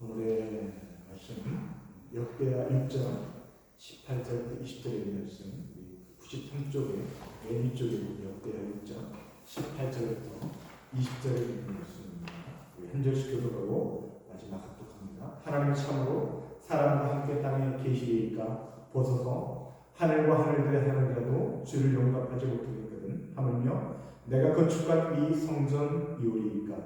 오늘의 말씀 역대하 6장 18절부터 20절의 말씀 93쪽에 맨 위쪽에 역대하 6장 18절부터 20절의 말씀입니다. 절씩 교독하고 마지막 합독합니다. 하나님 참으로 사람과 함께 땅에 계시리까 보소서 하늘과 하늘들의 하늘이라도 주를 용납하지 못하겠거든 하물며 내가 건축한 이 성전 이오리이까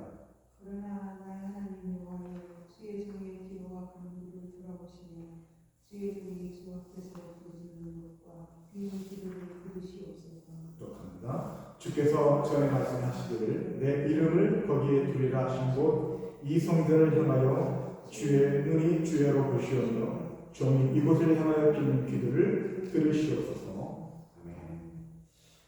그러나 나의 하나님 여호와여 주의 종의 기도와 간구를 돌아보시며 주의 종이 주 앞에서 부르짖는 것과 비운 기도를 들으시옵소서 합니다. 주께서 전에 말씀하시기를 내 이름을 거기에 두리라 하신 곳 이 성전을 향하여 주의 눈이 주야로 보시오며 종이 이곳을 향하여 비는 기도를 들으시옵소서. 아멘.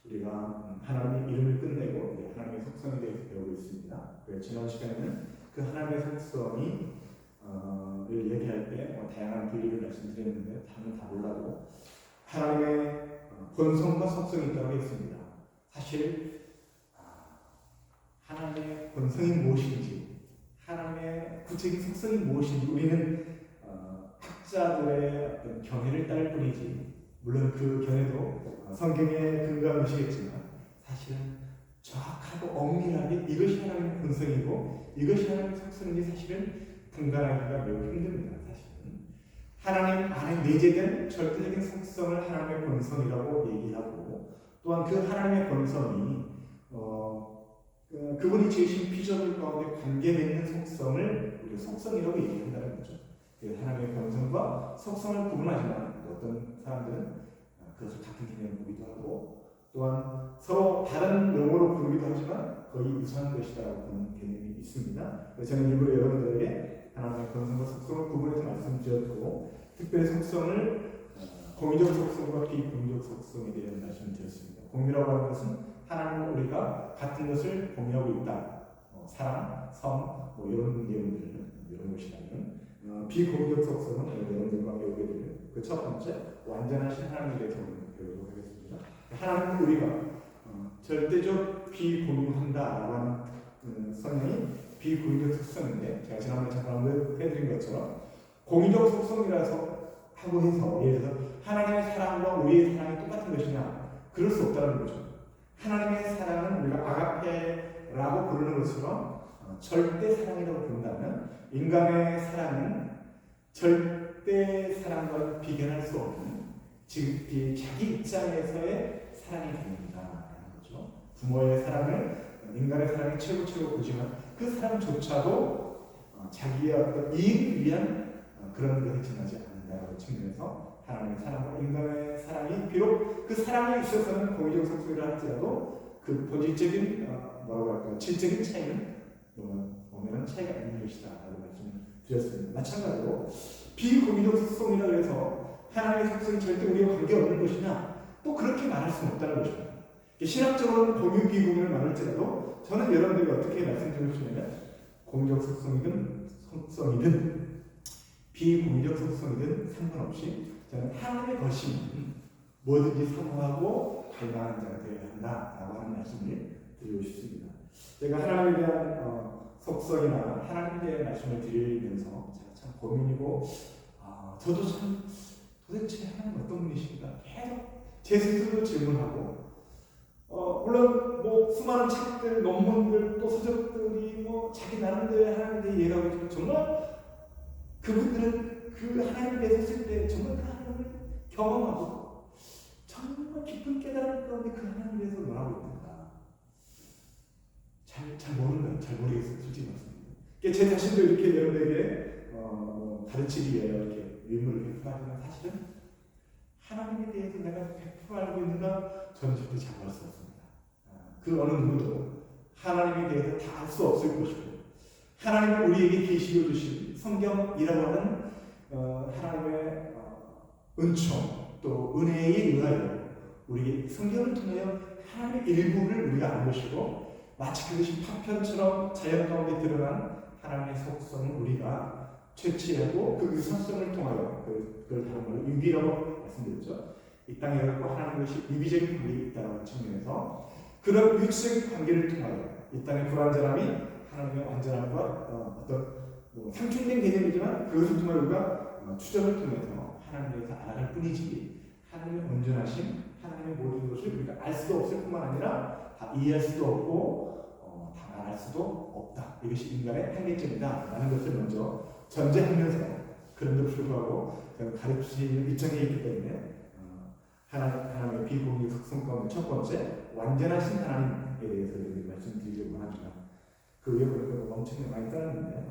우리가 음, 하나님의 이름을 끝내고 하나님의 속성에 대해서 배우고 있습니다. 지난 시간에는 그 하나님의 속성이 어, 를 얘기할 때 뭐 다양한 비유를 말씀드렸는데 다는 다 몰라도 하나님의 어, 본성과 속성이 있다고 했습니다. 사실 아, 하나님의 본성이 무엇인지, 하나님의 구체적인 속성이 무엇인지 우리는 어, 학자들의 어떤 견해를 따를 뿐이지, 물론 그 견해도 어, 성경에 근거한 것이겠지만 사실은 정확하고 엄밀하게 이것이 하나님의 본성이고 이것이 하나님의 속성인지 사실은 분간하기가 매우 힘듭니다. 사실은 하나님 안에 내재된 절대적인 속성을 하나님의 본성이라고 얘기하고 또한 그 하나님의 본성이 어, 그, 그분이 지으신 비전을 가운데 관계 맺는 속성을 우리가 속성이라고 얘기한다는 거죠. 그 하나님의 본성과 속성을 구분하지만 어떤 사람들은 어, 그것을 같은 개념으로 보기도 하고 또한 서로 다른 용어로 부르기도 하지만 거의 유사한 것이다라고 보는 개념이 있습니다. 저는 일부러 여러분들에게 하나님의 본성과 속성을 구분해서 말씀드렸고 특별히 속성을 어, 공유적 속성과 비공유적 속성에 대한 말씀을 드렸습니다. 공유라고 하는 것은 하나님과 우리가 같은 것을 공유하고 있다. 어, 사랑, 성, 뭐 이런 내용들 이런 것이라면 어, 비공유적 속성은 여러분들과 배우게 되는 그 첫 번째 완전하신 하나님에 대해서 배우도록 하겠습니다. 하나님은 우리가 어, 절대적 비공유한다라고 하는 음, 성향이 비공유적 속성인데 제가 지난번에 잠깐 언급해드린 것처럼 공유적 속성이라서 하고 해서 예를 들어서 하나님의 사랑과 우리의 사랑이 똑같은 것이냐 그럴 수 없다는 거죠. 하나님의 사랑은 우리가 아가페라고 부르는 것처럼 어, 절대 사랑이라고 부른다면 인간의 사랑은 절대 사랑과 비견할 수 없는 즉이 자기 입장에서의 사랑이 됩니다라는 거죠. 부모의 사랑을 인간의 사랑이 최고 최고 보지만 그 사랑조차도 어, 자기의 어떤 이익을 위한 어, 그런 것에 지나지 않는다라고 측면에서 하나님의 사랑과 인간의 사랑이 비록 그 사랑에 있어서는 공의적 속성이라 할지라도 그 본질적인 어, 뭐라고 할까요? 질적인 차이는 보면 차이가 있는 것이다 라고 말씀드렸습니다. 마찬가지로 비공의적 속성이라 해서 하나님의 속성이 절대 우리와 관계없는 것이냐 또 그렇게 말할 수는 없다는 것입니다. 신학적으로는 공유 비공유를 말할지라도 저는 여러분들이 어떻게 말씀드리고 싶냐면 공유적 속성이든 속성이든 비공유적 속성이든 상관없이 저는 하나님의 것이면 뭐든지 사모하고 갈망하는 자가 되어야 한다라고 하는 말씀을 드리고 싶습니다. 제가 하나님에 대한 어, 속성이나 하나님에 대한 말씀을 드리면서 제가 참 고민이고 아, 저도 참 도대체 하나님 어떤 분이십니까? 계속 제 스스로 질문하고 어, 물론 뭐 수많은 책들, 논문들, 또 서적들이 뭐 자기 나름대로 하나님에 대해 이해하고 정말 그분들은 그 하나님에 대해서 쓸 때 정말 그 하나님을 경험하고 정말 깊은 깨달음 가운데 그 하나님에 대해서 논하고 있는가 잘, 잘 모르는 거예요. 잘 모르겠어요. 솔직히 말씀드리면. 제 자신도 이렇게 여러분에게 어, 뭐 가르치기 위해 이렇게 의무를 베풀하지만 사실은 하나님에 대해서 내가 100% 알고 있는가 저는 절대 장담할 수 없습니다. 아, 그 어느 누구도 하나님에 대해서 다 알 수 없을 것이고 하나님은 우리에게 계시려 주신 성경이라고 하는 어, 하나님의 어, 은총 또 은혜에 의하여 우리 성경을 통하여 하나님의 일부를 우리가 아는 것이고 마치 그것이 파편처럼 자연 가운데 드러난 하나님의 속성을 우리가 채취하고 그 유사성을 통하여 그, 그걸 다른 말로 유비라고 말씀드렸죠. 이 땅에 갖고 하나님 것이 유비적인 관계가 있다는 측면에서 그런 유치적인 관계를 통하여 이 땅의 불완전함이 하나님의 완전함과 어, 어떤 뭐 상충된 개념이지만 그것을 통해 우리가 어, 추적을 통해서 하나님에서 알아갈 뿐이지 하나님의 온전하심, 하나님의 모든 것을 우리가 알 수도 없을 뿐만 아니라 다 이해할 수도 없고 어, 다 말할 수도 없다. 이것이 인간의 한계점이다 라는 것을 먼저 전제하면서 그런데도 불구하고 가르치는 입장에 있기 때문에 어, 하나님, 하나님의 특성 가운데 첫 번째 완전하신 하나님에 대해서 말씀드리려고 합니다. 그 위에 보니까 엄청나게 많이 따랐는데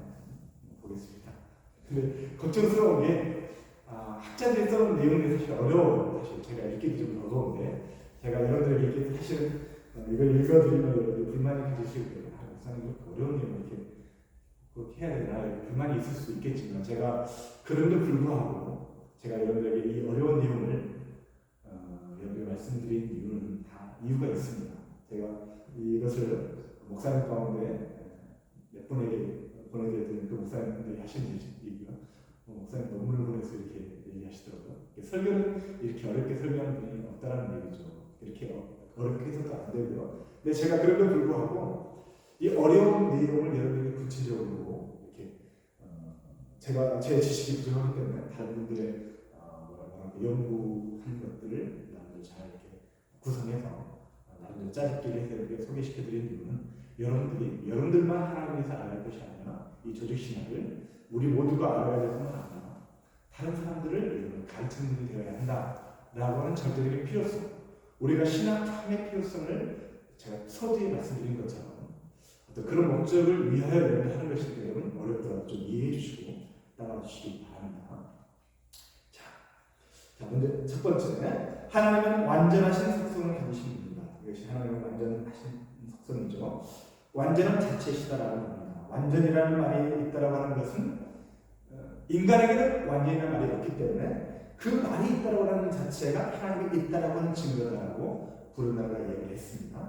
보겠습니다. 근데 걱정스러운 게 아, 학자들이 써놓은 내용이 사실 어려워요. 사실 제가 읽기도 좀 어려운데 제가 여러분들에게 사실은 어, 이걸 읽어드리면 여러분들 불만이. 아, 목사님 이렇게 어려운 내용 이렇게 그렇게 해야 되나 불만이 있을 수 있겠지만 제가 그럼에도 불구하고 제가 여러분들에게 이 어려운 내용을 어, 여러분께 말씀드린 이유는 다 이유가 있습니다. 제가 이것을 목사님 가운데 몇 분에게 보내드렸더니 그 목사님들이 얘기가 어, 목사님 논문을 보내서 이렇게 얘기하시더라고요. 설교는 이렇게 어렵게 설교하는 분이 없다라는 얘기죠. 이렇게 어- 어렵게 해서도 안 되고요. 근데 제가 그럼에도 불구하고 이 어려운 내용을 여러분에게 구체적으로 이렇게 어, 제가 제 지식이 부족하기 때문에 다른 분들의 어, 뭐라 연구한 것들을 나름대로 잘 이렇게 구성해서 어, 나름대로 짜집기를 해서 이렇게 소개시켜드린 이유는 여러분들이 여러분들만 하나님에서 알아야 것이 아니라 이 조직 신학을 우리 모두가 알아야 될 아니라 다른 사람들을 가르치는 분이 되어야 한다라고 하는 절대적인 필요성 우리가 신학함의 필요성을 제가 서두에 말씀드린 것처럼 어떤 그런 목적을 위하여 여러분 하는 것이기 때문에 어렵더라도 좀 이해해 주시고 따라와 주시기 바랍니다. 자, 자 먼저 첫 번째 하나님은 완전하신 속성을 가지신 분이다. 이것이 하나님은 완전하신 속성이죠. 완전한 자체시다라고 합니다. 완전이라는 말이 있다라고 하는 것은 어, 인간에게는 완전이라는 말이 없기 때문에 그 말이 있다라고 하는 자체가 하나님이 있다라고 하는 증거다라고 부르나가 얘기를 했습니다.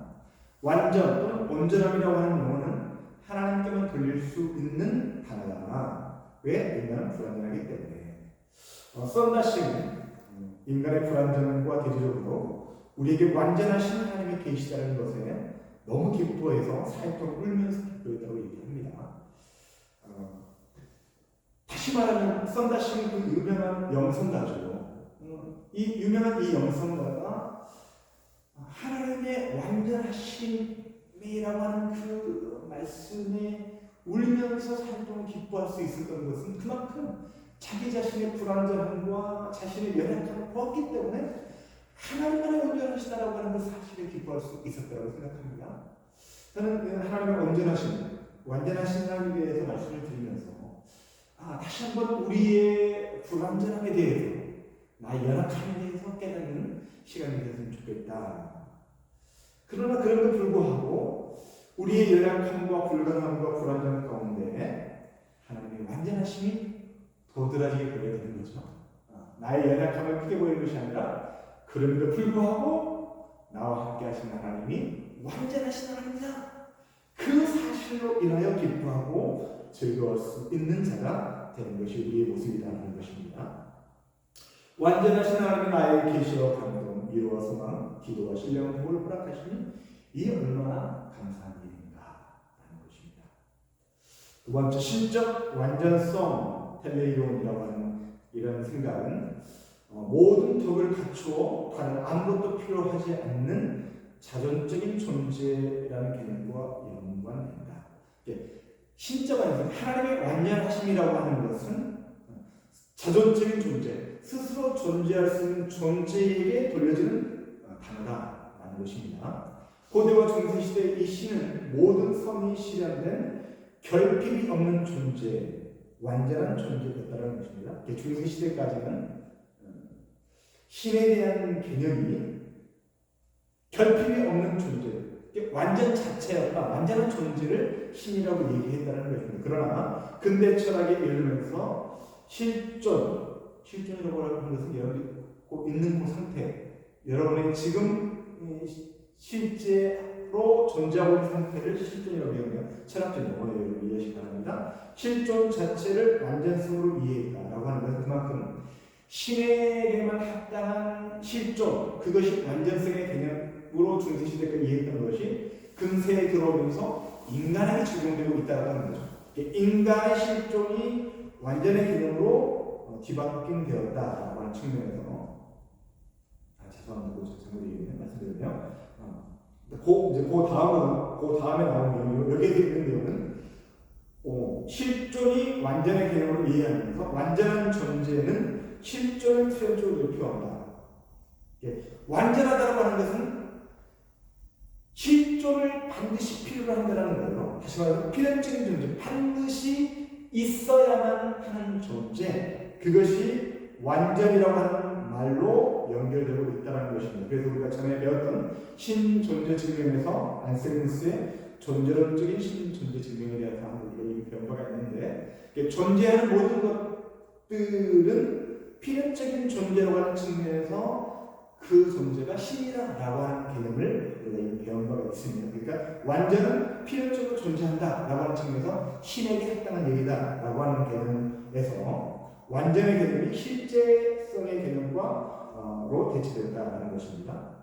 완전 또는 온전함이라고 하는 용어는 하나님께만 돌릴 수 있는 단어다. 왜? 인간은 불완전하기 때문에. 어, 썬다싱은 음, 인간의 불완전함과 대조적으로 우리에게 완전하신 하나님이 계시다는 것에 너무 기뻐해서 사역도로 울면서 기뻐했다고 얘기합니다. 어, 다시 말하면 썬다싱은 그 유명한 영성가죠. 어, 이 유명한 이 영성가가 하나님의 완전하심이라고 하는 그 말씀에 울면서 사역동을 기뻐할 수 있었던 것은 그만큼 자기 자신의 불완전함과 자신의 연약함을 보았기 때문에 하나님만의 온전하시다라고 하는 그 사실을 기뻐할 수 있었다고 생각합니다. 저는 하나님의 온전하심, 완전하신 하나님에 대해서 말씀을 드리면서 아, 다시 한번 우리의 불완전함에 대해서 나의 연약함에 대해서 깨닫는 시간이 됐으면 좋겠다. 그러나 그럼에도 불구하고 우리의 연약함과 불가능함과 불완전 가운데 하나님의 완전하심이 도드라지게 보여야 되는 거죠. 아, 나의 연약함을 크게 보이는 것이 아니라 그럼에도 불구하고 나와 함께 하신 하나님이 완전하신 하나님이다. 그 사실로 인하여 기뻐하고 즐거울 수 있는 자가 되는 것이 우리의 모습이라는 것입니다. 완전하신 하나님이 나의 계시와 감동, 위로와 소망, 기도와 신령한 복을 허락하시니 이 얼마나 감사한 일인가 라는 것입니다. 두 번째 신적 완전성 텔레이론이라고 하는 이런 생각은 어, 모든 덕을 갖추어 다른 아무것도 필요하지 않는 자존적인 존재라는 개념과 연관된다. 완전, 하나님의 완전하심이라고 하는 것은 자존적인 존재, 스스로 존재할 수 있는 존재에게 돌려지는 어, 단어다라는 것입니다. 고대와 중세 시대 이 신은 모든 성이 실현된 결핍이 없는 존재, 완전한 존재였다는 것입니다. 이게 중세 시대까지는 음, 신에 대한 개념이 결핍이 없는 존재, 완전 자체였다, 완전한 존재를 신이라고 얘기했다는 것입니다. 그러나 근대 철학에 이르면서 실존, 실존이라고 하는 것은 여러분이 꼭 있는 그 상태, 여러분의 지금 이 실제로 존재하고 있는 상태를 실존이라고 얘기하면 철학적 용어로 이해하시기 바랍니다. 실존 자체를 완전성으로 이해했다라고 하는 것은 그만큼 신에게만 합당한 실존, 그것이 완전성의 개념 으로 중세시대가 이해했던 것이 근세에 들어오면서 인간에게 적용되고 있다는 거죠. 인간의 실존이 완전의 개념으로 어, 뒤바뀐 되었다라고 하는 측면에서 아 죄송합니다. 그 잘못 말씀드렸네요. 어, 그 이제 그 다음은 그 다음에 나오는 내용 여기에 있는 내용은 어, 실존이 완전의 개념으로 이해하면서 완전한 존재는 실존을 필연적으로 표현한다. 예, 완전하다고 하는 것은 실존을 반드시 필요로 한다는 거예요. 다시 말해서 필연적인 존재, 반드시 있어야만 하는 존재, 그것이 완전이라고 하는 말로 연결되고 있다는 것입니다. 그래서 우리가 전에 배웠던 신존재 증명에서 안셀무스의 존재론적인 신존재 증명에 우리가 이미 배운 바가 있는데 존재하는 모든 것들은 필연적인 존재라고 하는 측면에서 그 존재가 신이라고 하는 개념을 우리가 배운 바가 있습니다. 그러니까 완전은 필연적으로 존재한다라고 하는 측면에서 신에게 해당한 얘기다라고 하는 개념에서 완전의 개념이 실제성의 개념과로 대치된다는 것입니다.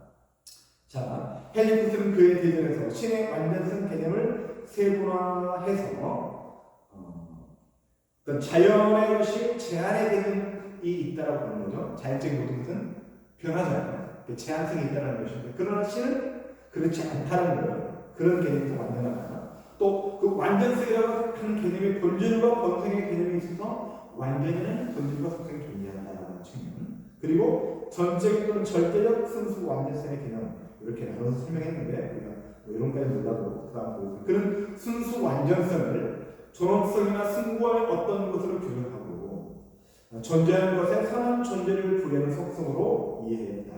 자, 헬리쿠스는 그의 대전에서 신의 완전성 개념을 세분화해서 어, 어떤 자연의 것이 제한의 개념이 있다라고 보는 거죠. 자연적인 모든 것은 변하잖아요. 그 제한성이 있다는 것입니다. 그러나 신은 그렇지 않다는 거예요. 그런 개념이 더 완전하다. 또그 완전성이라고 하는 개념의 본질과 본성의 개념이 있어서 완전히는 본질과 속성이 존재한다라는 측면. 그리고 전적인 또는 절대적 순수 완전성의 개념 이렇게 나눠서 설명했는데 우리가 뭐 이런까지 몰라도 그다음 보겠습니다. 그런 순수 완전성을 존엄성이나 승부의 어떤 것으로 규정하고 존재하는 것에 선한 존재를 부리는 속성으로 이해했다.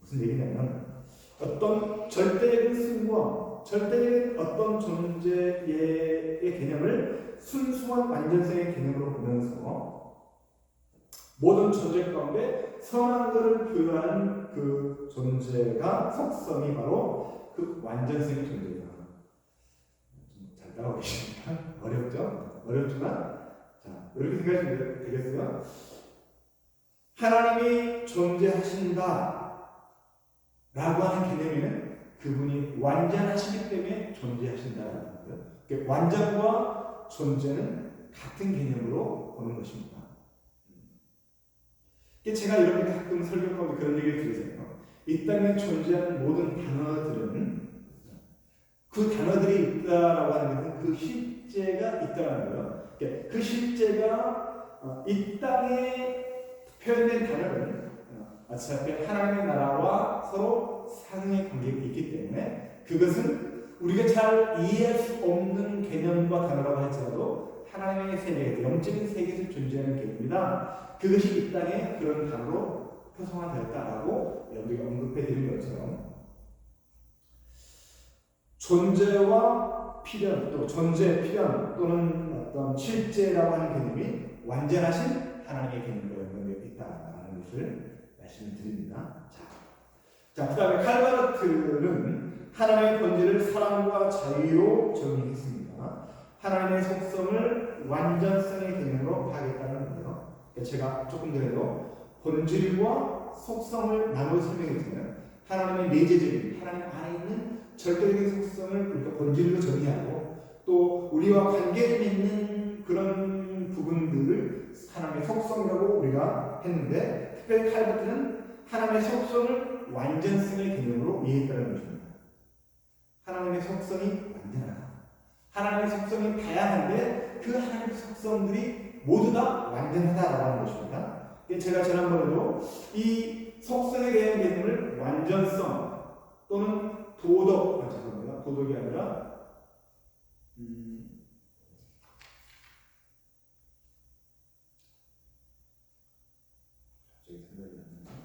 무슨 얘기냐면 어떤 절대적인 승부와 절대적인 어떤 존재의 개념을 순수한 완전성의 개념으로 보면서 모든 존재 가운데 선한 것을 표현하는 그 존재가 속성이 바로 그 완전성의 존재다. 좀잘 따라오고 계십니까? 어렵죠? 어렵지만 자 이렇게 생각하시면 되겠어요. 하나님이 존재하신다 라고 하는 개념에는 그분이 완전하시기 때문에 존재하신다라는 거예요. 그러니까 완전과 존재는 같은 개념으로 보는 것입니다. 제가 이렇게 가끔 가운데 그런 얘기를 드리잖아요. 이 땅에 존재하는 모든 단어들은 그 단어들이 있다라고 하는 것은 그 실제가 있다는 거예요. 그러니까 그 실제가 어, 이 땅에 표현된 단어는 어, 어차피 하나님의 나라와 서로 상의 관계가 있기 때문에 그것은 우리가 잘 이해할 수 없는 개념과 단어라고 할지라도 하나님의 세계, 영적인 세계에서 존재하는 개념이다. 그것이 이 땅에 그런 단어로 표성화되었다라고 우리가 언급해 드린 것처럼 존재와 필연 또 존재 필연 또는 어떤 실제라고 하는 개념이 완전하신 하나님의 연관되어 있다라는 것을 말씀을 드립니다. 자, 자 그다음에 칼바르트는 하나님의 본질을 사랑과 자유로 정의했습니다. 하나님의 속성을 완전성의 개념으로 파악했다는 거예요. 그러니까 제가 조금 전에도 본질과 속성을 나눠 설명했잖아요. 하나님의 내재적인 하나님 안에 있는 절대적인 속성을 우리가 본질로 정의하고 또 우리와 관계를 맺는 그런 부분들을 하나님의 속성이라고 우리가 했는데 특별히 칼버트는 하나님의 속성을 완전성의 개념으로 이해했다는 것입니다. 하나님의 속성이 완전하다. 하나님의 속성이 다양한데 그 하나님의 속성들이 모두 다 완전하다라고 하는 것입니다. 제가 지난번에도 이 속성에 대한 개념을 완전성 또는 도덕, 아, 죄송합니다. 도덕이 아니라 음, 갑자기 생각이 안 나네.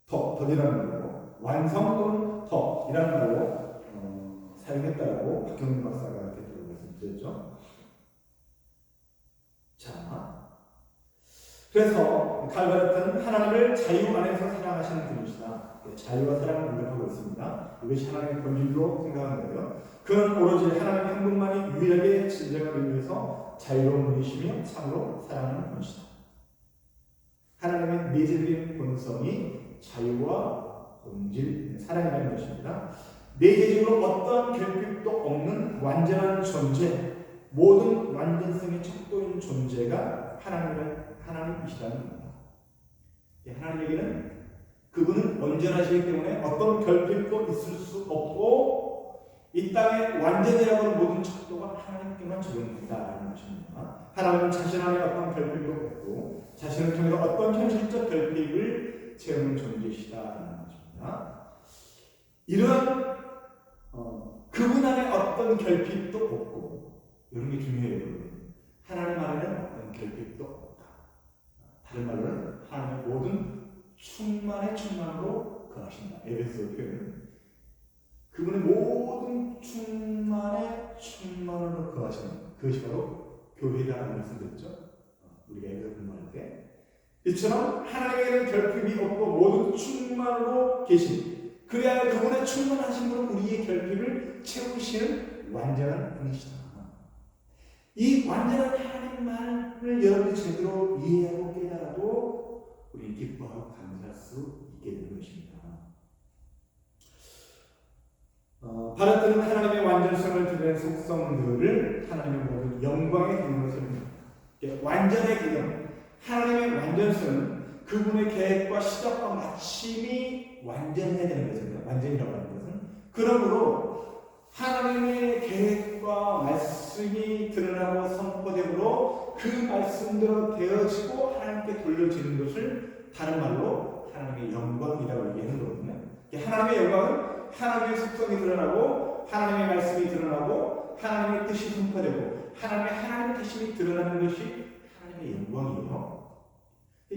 더, 덕이라는 거고 완성 또는 덕이라는 거로 어, 사용했다라고 박경민 박사가 이렇게 또 말씀드렸죠. 자, 그래서 칼바르트는 하나님을 자유 안에서 사랑하시는 분이시다. 네, 자유와 사랑을 우려하고 있습니다. 이것이 하나님의 본질로 생각하는 거예요. 그는 오로지 하나님 한 분만이 유일하게 진정한 의미에서 자유로운 분이시며 참으로 사랑하는 분이시다. 하나님의 내재적인 본성이 자유와 본질, 사랑이라는 것입니다. 내재적으로 어떤 결핍도 없는 완전한 존재, 모든 완전성의 척도인 존재가 하나님, 하나님이시다는 겁니다. 예, 하나님에게는 그분은 온전하시기 때문에 어떤 결핍도 있을 수 없고 이 땅의 완전이라고 하는 모든 척도가 하나님께만 적용된다라는 것입니다. 하나님은 자신 안에 어떤 결핍도 없고 자신을 통해서 어떤 현실적 결핍을 채우는 존재시다라는 것입니다. 이런 어, 그분 안에 어떤 결핍도 없고 이런 게 중요해요. 하나님 안에는 어떤 결핍도 없다. 다른 말로는 하나님의 모든 충만의 충만으로 거하신다. 에베소 표현은 그분의 모든 충만의 충만으로 거하시는 그것이 바로 교회라는 말씀드렸죠. 어, 우리가 에베소 공부할 때 이처럼 하나님에게는 결핍이 없고 모든 충만으로 계신 그래야 그분의 충만하심으로 우리의 결핍을 채우시는 완전한 분이시다. 이 완전한 하나님만을 여러분이 제대로 이해하고 깨달아도 우리 기뻐하고 감사할 수 있게 되는 것입니다. 어, 바르트는 하나님의 완전성을 드러낸 속성들을 하나님의 모든 영광의 개념으로 설명합니다. 완전의 개념, 하나님의 완전성은 그분의 계획과 시작과 마침이 완전해야 되는 것입니다. 완전이라고 하는 것은 그러므로 하나님의 계획과 말씀이 드러나고 선포되므로 그 말씀대로 되어지고 하나님께 돌려지는 것을 다른 말로 하나님의 영광이라고 얘기하는 거거든요. 하나님의 영광은 하나님의 속성이 드러나고 하나님의 말씀이 드러나고 하나님의 뜻이 선포되고 하나님의 하나님의 뜻이 드러나는 것이 하나님의 영광이에요.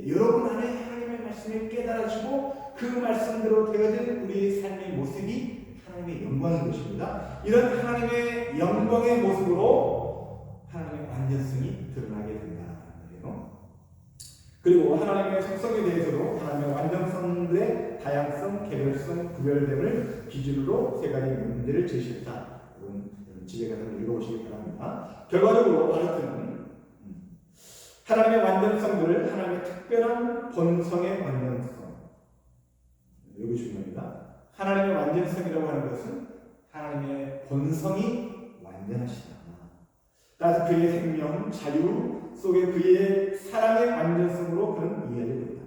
여러분 안에 하나님의 말씀을 깨달아지고 그 말씀대로 되어진 우리의 삶의 모습이 하나님의 영광인 것입니다. 이런 하나님의 영광의 모습으로 하나님의 완전성이 드러나게 거예요. 그리고 하나님의 속성에 대해서도 하나님의 완전성의 다양성, 개별성, 구별됨을 기준으로 세 가지 문제를 제시했다. 여러분 집에 가서 읽어보시기 바랍니다. 결과적으로 바르트는 하나님의 완전성들을 하나님의 특별한 본성의 완전성 여기 중요합니다. 하나님의 완전성이라고 하는 것은 하나님의 본성이 완전하시다. 따라서 그의 생명, 자유 속에 그의 사랑의 완전성으로 그는 이해하게 됩니다.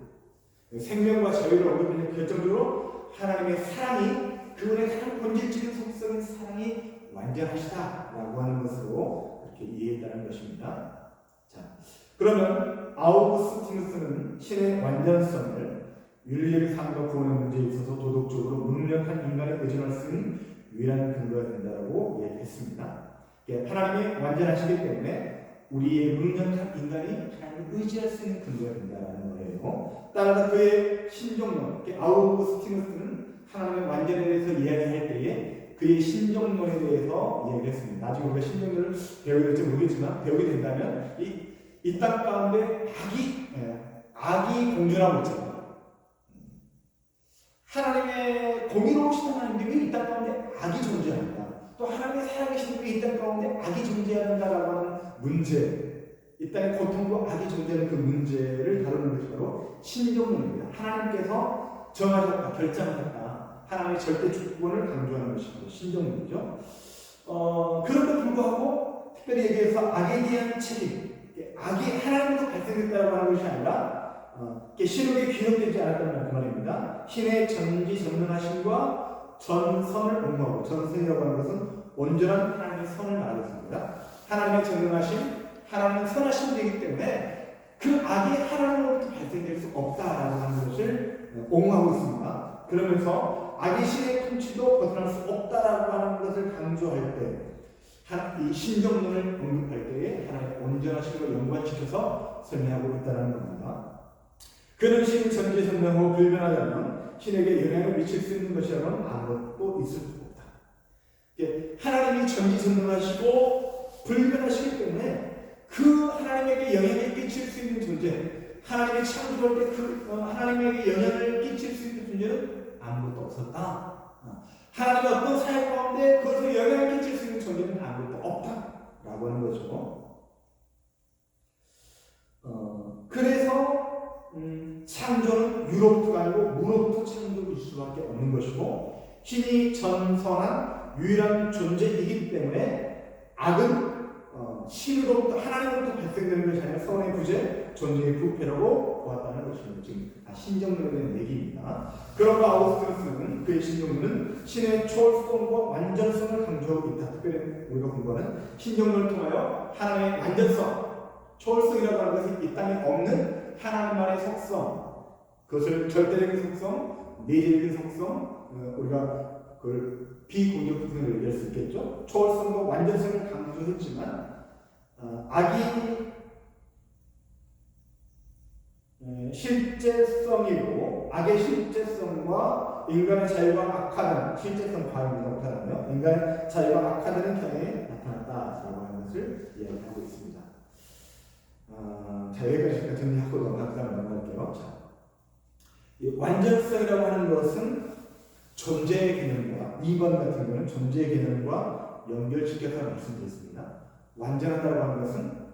생명과 자유를 얻으면 결정적으로 하나님의 사랑이 그분의 가장 본질적인 속성인 사랑이 완전하시다라고 하는 것으로 그렇게 이해했다는 것입니다. 자, 그러면 아우구스티누스는 신의 완전성을 윤리적인 삶과 구원의 문제에 있어서 도덕적으로 무능력한 인간에 의존할 수 있는 유일한 근거가 된다고 얘기했습니다. 하나님이 완전하시기 때문에 우리의 무능력한 인간이 하나님을 의지할 수 있는 근거가 된다는 거예요. 따라서 그의 신종론, 아우구스티누스는 하나님의 완전에 대해서 이야기할 때에 그의 신종론에 대해서 이야기했습니다. 나중에 우리가 신종론을 배우게 될지 모르겠지만 배우게 된다면 이 이 땅 가운데 악이 예, 악이 공존하고 있잖아요. 하나님의 공의로우신 하나님이 이 땅 가운데 악이 존재한다. 또 하나님의 살아계신 분이 이 땅 가운데 악이 존재한다라고 하는 문제, 이 땅의 고통과 악이 존재하는 그 문제를 다루는 것이 바로 신종론입니다. 하나님께서 정하셨다, 결정하셨다. 하나님의 절대 주권을 강조하는 것이 바로 신종론이죠. 어, 그럼에도 불구하고 특별히 얘기해서 악에 대한 책임, 악이 하나님으로 발생했다고 하는 것이 아니라 어, 신에게 기록되지 않았다는 그 말입니다. 신의 전지 전능하심과 전선을 옹호하고 전선이라고 하는 것은 온전한 하나님의 선을 말하겠습니다. 하나님의 전능하심, 하나님의 선하신 분이기 때문에 그 악이 하나님으로부터 발생될 수 없다라고 하는 것을 옹호하고 있습니다. 그러면서 악의 신의 통치도 벗어날 수 없다라고 하는 것을 강조할 때 이 신정론을 언급할 때에 하나님의 온전하심을 연관시켜서 설명하고 있다는 겁니다. 그는 신 전지전능하고 불변하다면 신에게 영향을 미칠 수 있는 것이라면 아무것도 있을 수 없다. 하나님이 전지전능하시고 불변하시기 때문에 그 하나님에게 영향을 끼칠 수 있는 존재, 하나님이 창조할 때 그 하나님에게 영향을 끼칠 수 있는 존재는 아무것도 없었다. 하나님의 어떤 사역 가운데 그것을 영향을 끼칠 수 있는 존재는 아무것도 없다라고 하는 거죠. 어, 그래서 음, 창조는 유로부터가 아니고 무로부터 창조일 수밖에 없는 것이고 신이 전선한 유일한 존재이기 때문에 악은 어, 신으로부터 하나님으로부터 발생되는 것이 아니라 선의 부재, 존재의 부패라고 보았다는 것입니다. 지금 아, 신정론에 대한 얘기입니다. 그러나 아우스트로스는 그의 신정론은 신의 초월성과 완전성을 강조하고 있다. 특별히 우리가 공부하는 신정론을 통하여 하나님의 완전성, 초월성이라고 하는 것은 이 땅에 없는 하나님만의 속성, 그것을 절대적인 속성, 내재적인 속성, 어, 우리가 그걸 비공격 부분으로 얘기할 수 있겠죠. 초월성과 완전성을 강조했지만 어, 악이 에, 실제성이고 악의 실제성과 인간의 자유가 악화되는 실제성 과잉이라고 못하나요? 인간의 자유가 악화되는 경향에 나타났다라고 하는 것을 이야기하고 있습니다. 어, 자 여기까지 정리하고 넘어가다 넘어갈게요. 자, 이 완전성이라고 하는 것은 존재의 개념과 2번 같은 경우는 존재의 개념과 연결시켜서 말씀드렸습니다. 완전하다고 하는 것은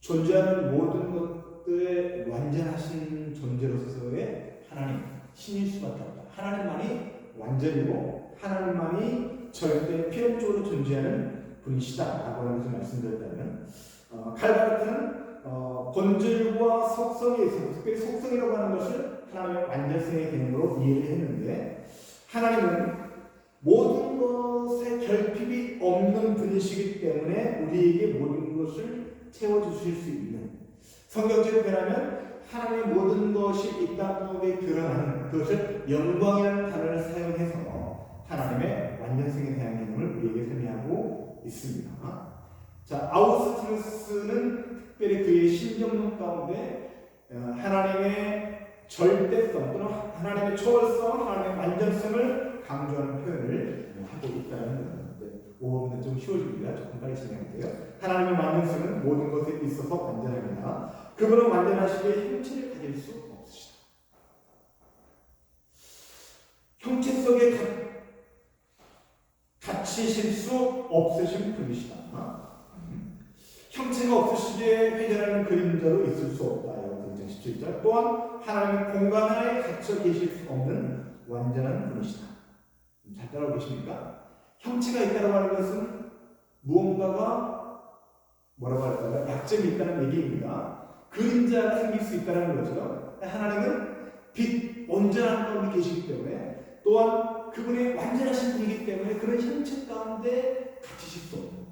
존재하는 모든 것 들의 완전하신 존재로서의 하나님, 신일 수밖에 없다. 하나님만이 완전이고 하나님만이 절대 필연적으로 존재하는 분이시다라고 것을 말씀드렸다면 어, 칼바르트는 어, 본질과 속성에 있어서 특별히 속성이라고 하는 것을 하나님의 완전성의 개념으로 이해를 했는데 하나님은 모든 것에 결핍이 없는 분이시기 때문에 우리에게 모든 것을 채워주실 수 있는 성경적으로 표현하면 하나님의 모든 것이 이 땅 가운데 드러나는 그것을 영광이라는 단어를 사용해서 하나님의 완전성에 대한 개념을 우리에게 설명하고 있습니다. 자, 아우스티누스는 특별히 그의 신정론 가운데 어, 하나님의 절대성 또는 하나님의 초월성, 하나님의 완전성을 강조하는 표현을 하고 있다는 건데 오음은 좀 쉬워집니다. 조금 빨리 진행할게요. 하나님의 완전성은 모든 것에 있어서 완전합니다. 그분은 완전하시기에 형체를 가질 수 없으시다. 형체 속에 가, 갇히실 수 없으신 분이시다. 형체가 없으시기에 회전하는 그림자로 있을 수 없다. 여러분 17절 또한 하나님의 공간 안에 갇혀 계실 수 없는 완전한 분이시다. 잘 따라오고 계십니까? 형체가 있다고 하는 것은 무언가가 뭐라고 할까요? 약점이 있다는 얘기입니다. 그림자가 생길 수 있다는 거죠. 하나님은 빛 온전한 가운데 계시기 때문에 또한 그분의 완전하신 분이기 때문에 그런 형체 가운데 갇히실 수 없는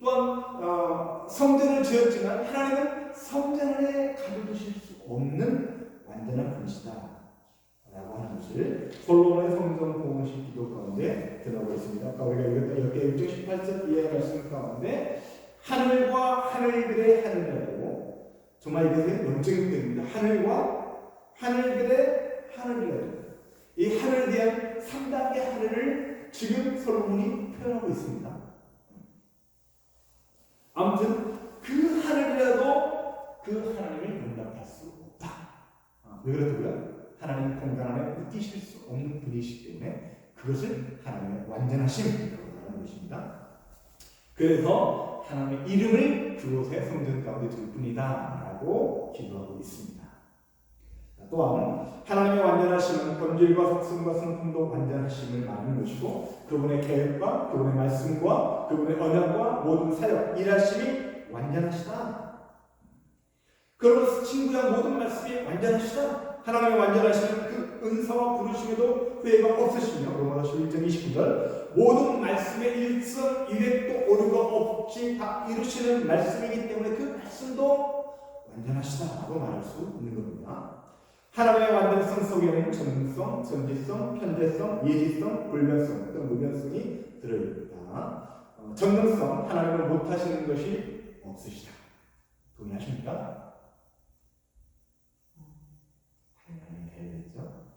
또한 어, 성전을 지었지만 하나님은 성전 안에 가둬두실 수 없는 완전한 분이시다 라고 하는 것을 솔로몬의 성전 공식 기도 가운데 드러나고 있습니다. 아까 우리가 읽었던 이렇게 1장 18절 이하의 말씀 가운데 하늘과 하늘들의 하늘이라고 정말 이것은 영적인 표현입니다. 하늘과 하늘들의 하늘이라고 이 하늘에 대한 3단계 하늘을 지금 솔로몬이 표현하고 있습니다. 아무튼 그 하늘이라도 그 하나님을 용납할 수 없다. 아, 왜 그렇다고요? 하나님 공간 안에 웃기실 수 없는 분이시기 때문에 그것을 하나님의 완전하심이라고 말하는 것입니다. 그래서 하나님의 이름을 그곳에 성전 가운데 둘 뿐이다 라고 기도하고 있습니다. 또한 하나님의 완전하심은 본질과 속성과 성품도 완전하심을 말하는 것이고 그분의 계획과 그분의 말씀과 그분의 언약과 모든 사역 일하심이 완전하시다. 그러므로 친구야 모든 말씀이 완전하시다. 하나님의 완전하심은 그 은사와 부르심에도 후회가 없으시며 로마서 11장 29절 모든 말씀의 일선 일획도 오류가 없이 다 이루시는 말씀이기 때문에 그 말씀도 완전하시다라고 말할 수 있는 겁니다. 하나님의 완전성 속에는 전능성, 전지성, 편재성, 예지성, 불변성 또는 무변성이 들어있다. 어, 전능성, 하나님은 못하시는 것이 없으시다. 동의하십니까? 해야겠죠.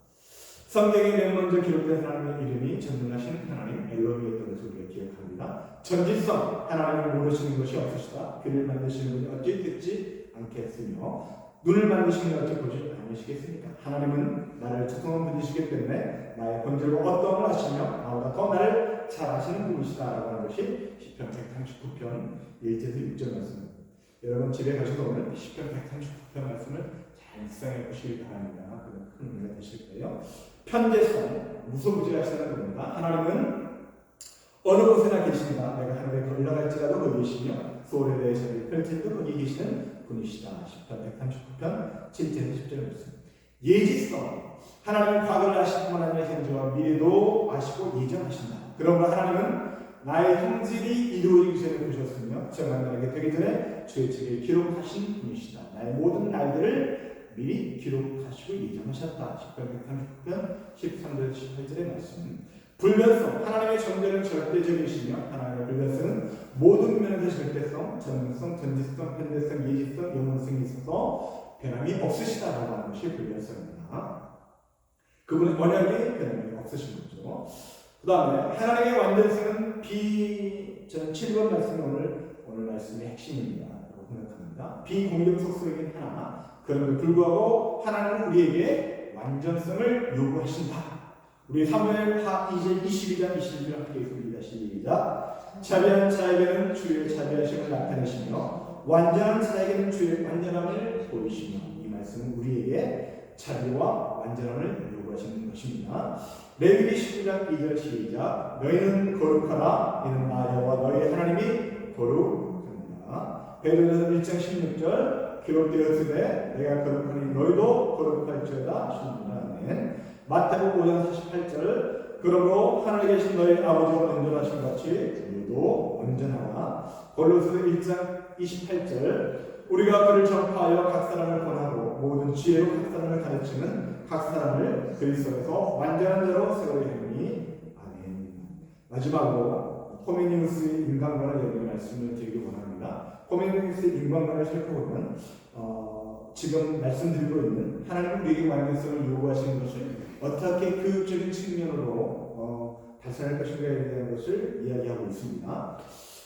성경에 맨 먼저 기록된 하나님의 이름이 전능하신 하나님 엘로히였던 것을 우리가 기억합니다. 전지성, 하나님을 모르시는 것이 없으시다. 그를 만드시는 분이 어찌 듣지 않겠으며 눈을 만드시는 어찌 보지 않으시겠습니까? 하나님은 나를 조성한 분이시기 때문에 나의 본질과 걸 하시며 나보다 더 나를 잘 아시는 분이시다라고 하는 것이 시편 139편 1절에서 6절 말씀입니다. 여러분 집에 가셔서 오늘 시편 139편 말씀을 잘 묵상해 보시길 바랍니다. 그건 큰 은혜가 되실 거예요. 편재성, 무소부지하시는 겁니다. 하나님은 어느 곳에나 계신다. 내가 하늘에 올라갈지라도 거기 계시며 소울에 대해서 펼칠도 거기 계시는 분이시다. 10편 139편 7절에서 10절에 말씀. 예지성. 하나님은 과거를 아시고 하나님의 현재와 미래도 아시고 예정하신다. 그러므로 하나님은 나의 형질이 이루어지기 전에 보셨으며 정한 날에게 되기 전에 주의 책에 기록하신 분이시다. 나의 모든 날들을 미리 기록하시고 예정하셨다. 10편 139편 13절 18절의 말씀. 불변성 하나님의 존재는 절대적이시며 하나님의 불변성은 모든 면에서 절대성, 전능성, 전지성, 편대성, 예지성, 영원성이 있어서 변함이 없으시다라고 하는 것이 불변성입니다. 그분은 언약에 변함이 없으신 거죠. 그 다음에 하나님의 완전성은 비, 저는 7번 말씀이 오늘, 오늘 말씀의 핵심입니다. 라고 생각합니다. 비공격적 소이긴 하나, 그럼에도 불구하고 하나님은 우리에게 완전성을 요구하신다. 우리 사무엘 하 2절 22장 21절 함께 읽습니다. 시작. 자비한 자에게는 주의 자비하심을 나타내시며 완전한 자에게는 주의 완전함을 보이시며 이 말씀은 우리에게 자비와 완전함을 요구하시는 것입니다. 레위기 19장 2절 시작. 너희는 거룩하라. 이는 나 여호와 너희 하나님이 거룩합니다. 베드로서 1장 16절 기록되었으되 내가 거룩하니 너희도 거룩할지어다 아멘. 마태복음 5장 48절 그러므로 하늘에 계신 너희 아버지가 온전하신 같이 너희도 온전하라. 골로새 1장 28절 우리가 그를 전파하여 각 사람을 권하고 모든 지혜로 각 사람을 가르치는 각 사람을 그리스도에서 완전한 자로 세우려 하니 아멘. 마지막으로 호미니우스의 인간관을 여기 말씀을 드리기 원합니다. 호미니우스의 인간관을 살펴보면 어, 지금 말씀드리고 있는 하나님 우리에게 완전성을 요구하시는 것을 어떻게 교육적인 측면으로 어, 달성할 것인가에 대한 것을 이야기하고 있습니다.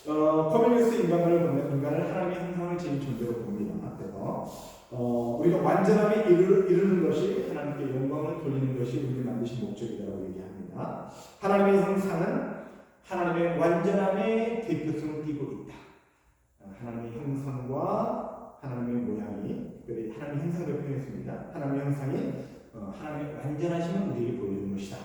어, 코미니스 인간을 보면 인간을 하나님의 형상을 제일 존재로 봅니다. 그래서 어, 우리가 완전함에 이르, 이르는 것이 하나님께 영광을 돌리는 것이 우리를 만드신 목적이라고 얘기합니다. 하나님의 형상은 하나님의 완전함의 대표성을 띠고 있다. 어, 하나님의 형상과 하나님의 모양이 특별히 하나님의 형상을 표현했습니다. 하나님의 형상이 어, 하나님의 완전하심을 우리에게 보여주는 것이다.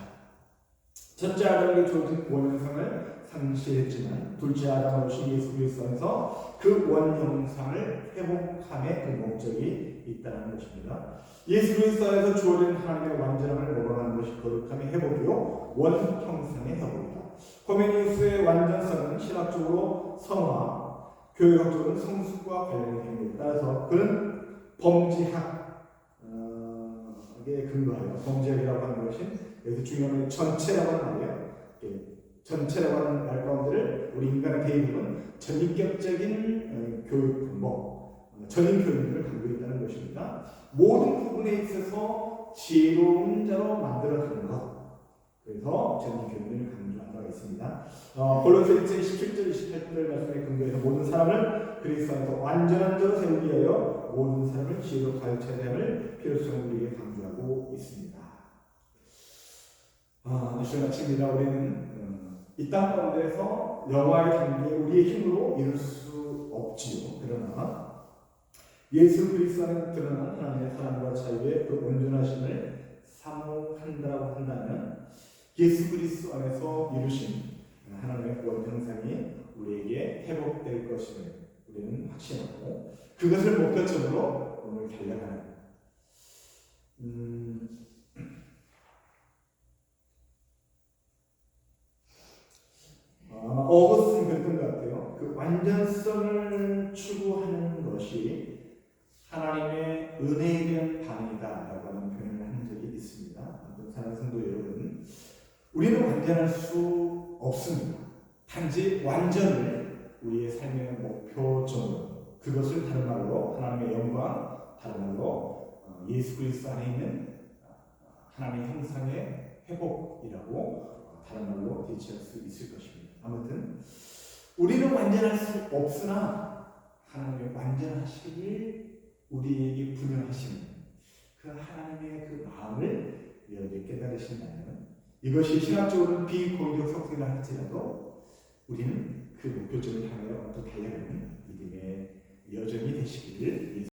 첫째 아담에게 주어진 원형상을 상실했지만 둘째 아담을 오신 예수 그리스도 안에서 그 원형상을 회복함의 그 목적이 있다는 것입니다. 예수 그리스도 안에서 주어진 하나님의 완전함을 모방하는 것이 거룩함의 회복이요 원형상의 회복이다. 호메니우스의 완전성은 신학적으로 성화, 교육학적으로는 성숙과 관련된 행위에 따라서 그는 범지학 에 근거하여 범죄학이라고 하는 것이 여기서 중요한 건 전체라고 하는 말이에요. 예, 전체라고 하는 말 가운데를 우리 인간의 대입은 전인격적인 어, 교육 분법, 어, 전인 교육을 갖고 있다는 것입니다. 모든 부분에 있어서 지혜로운 자로 만들어가는 것. 그래서 전인 교육을 강조한 바가 있습니다. 어, 골로새 1장 17절 28절 말씀에 근거해서 모든 사람을 그리스도 안에서 완전한 자로 세우기 위하여 모든 사람을 지혜로 가르쳐야 할 필요성을 우리에게 강조하고 있습니다. 아, 이시간 아침입니다. 우리는 어, 이땅 가운데서 영화의 경기에 우리의 힘으로 이룰 수 없지요. 그러나 예수 그리스도 안에 드러난 하나님의 사랑과 자유의 그 온전하심을 사모한다고 한다면 예수 그리스도 안에서 이루신 하나님의 원형상이 우리에게 회복될 것임을 우리는 확신하고 그것을 목표점으로 오늘 달려가는 음, 아마 어거스틴 그랬던 것 같아요. 그 완전성을 추구하는 것이 하나님의 은혜에 대한 반응이다라고 하는 표현을 한 적이 있습니다. 어떤 사랑 성도 여러분, 우리는 완전할 수 없습니다. 단지 완전을 우리의 삶의 목표점으로 그것을 다른 말로 하나님의 영광, 다른 말로 어, 예수 그리스도 안에 있는 어, 하나님의 형상의 회복이라고 어, 다른 말로 대체할 수 있을 것입니다. 아무튼 우리는 완전할 수 없으나 하나님의 완전하시길 우리에게 분명하시는 그 하나님의 그 마음을 여러분이 깨달으신다면 이것이 신학적으로는 비공격 성격이라 할지라도 우리는 그 목표점을 향하여 또 달려가는 믿음의 여정이 되시기를